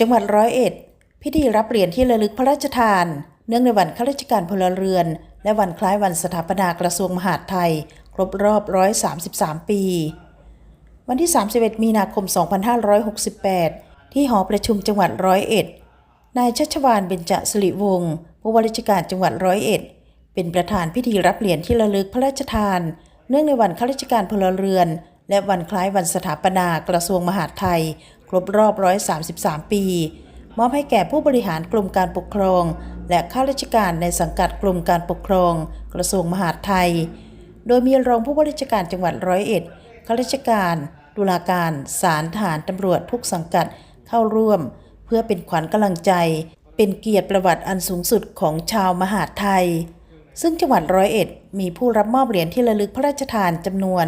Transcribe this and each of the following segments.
จังหวัดร้อยเอ็ด พิธีรับเหรียญที่ระลึกพระราชทาน เนื่องในวันข้าราชการพลเรือน และวันคล้ายวันสถาปนากระทรวงมหาดไทย ครบรอบ 133 ปี วันที่ 31 มีนาคม 2568 ที่หอประชุมจังหวัดร้อยเอ็ด นายชัชวานเบญจสิริวงศ์ผู้ว่าราชการจังหวัดร้อยเอ็ด เป็นประธานพิธีรับเหรียญที่ระลึกพระราชทาน เนื่องในวันข้าราชการพลเรือนและวันคล้ายวันสถาปนากระทรวงมหาดไทย ครบรอบ 133 ปี มอบให้แก่ผู้บริหารกรมการปกครอง และข้าราชการในสังกัดกรมการปกครอง กระทรวงมหาดไทย โดยมีรองผู้ว่าราชการจังหวัดร้อยเอ็ดข้าราชการตุลาการศาลทหารตำรวจทุกสังกัดเข้าร่วม เพื่อเป็นขวัญกำลังใจ เป็นเกียรติประวัติอันสูงสุดของชาวมหาดไทย ซึ่งจังหวัดร้อยเอ็ดมีผู้รับมอบเหรียญที่ระลึกพระราชทานจำนวน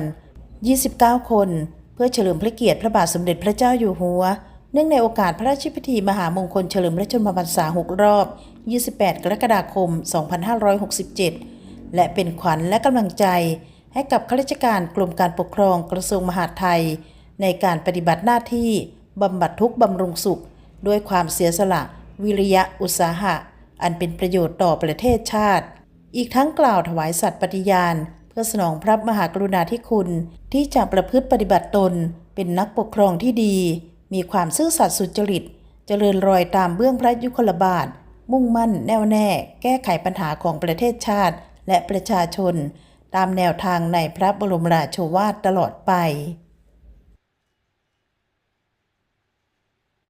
29 คน เพื่อเฉลิมพระเกียรติพระบาทสมเด็จพระเจ้าอยู่หัว เนื่องในโอกาสพระราชพิธีมหามงคลเฉลิมพระชนมพรรษา 6 รอบ 28 กรกฎาคม 2567 และเป็นขวัญและกำลังใจ ให้กับข้าราชการกรมการปกครองกระทรวงมหาดไทย ในการปฏิบัติหน้าที่บำบัดทุกข์บำรุงสุข ด้วยความเสียสละ วิริยะอุตสาหะ อันเป็นประโยชน์ต่อประเทศชาติ อีกทั้งกล่าวถวายสัตย์ปฏิญาณ พื่อสนองพระมหากรุณาธิคุณที่จะประพฤติปฏิบัติตน เป็นนักปกครองที่ดี มีความซื่อสัตย์สุจริต เจริญรอยตามเบื้องพระยุคลบาท มุ่งมั่นแน่วแน่ แก้ไขปัญหาของประเทศชาติ และประชาชน ตามแนวทางในพระบรมราโชวาทตลอดไป